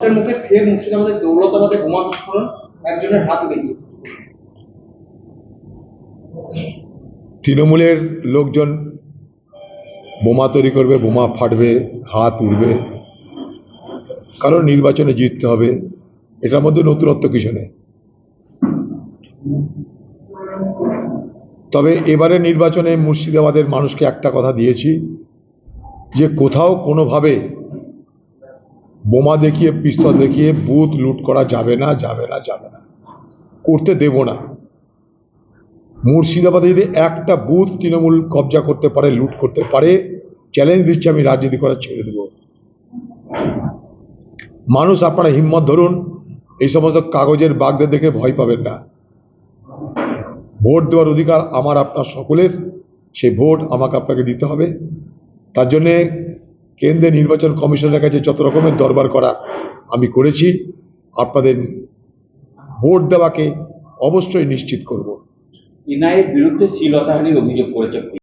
তার মুখে ফের মুর্শিদাবাদের দৌলতাবাদে বোমা বিস্ফোরণ একজনের হাত বেরিয়েছে তৃণমূলের লোকজন বোমা তৈরি করবে, বোমা ফাটবে, হাত উড়বে। কারণ নির্বাচনে জিততে হবে, এটার মধ্যে নতুনত্ব কিছু নেই। তবে এবারে নির্বাচনে মুর্শিদাবাদের মানুষকে একটা কথা দিয়েছি যে কোথাও কোনোভাবে বোমা দেখিয়ে, পিস্তল দেখিয়ে, বুথ লুট করা যাবে না যাবে না যাবে না। করতে দেব না। মুর্শিদাবাদে যদি একটা বুথ তৃণমূল কবজা করতে পারে, লুট করতে পারে চ্যালেঞ্জ দিচ্ছি আমি, রাজনীতি করা ছেড়ে দেব। মানুষ আপনারা হিম্মত ধরুন, এই সমস্ত কাগজের বাগদের দেখে ভয় পাবেন না। ভোট দেওয়ার অধিকার আমার আপনার সকলের, সেই ভোট আমাকে আপনাকে দিতে হবে। তার জন্যে কেন্দ্রের নির্বাচন কমিশনের কাছে যত রকমের দরবার করা আমি করেছি, আপনাদের ভোট দেওয়াকে অবশ্যই নিশ্চিত করব। এনআইএর বিরুদ্ধে শ্লীলতাহানির অভিযোগ করেছে।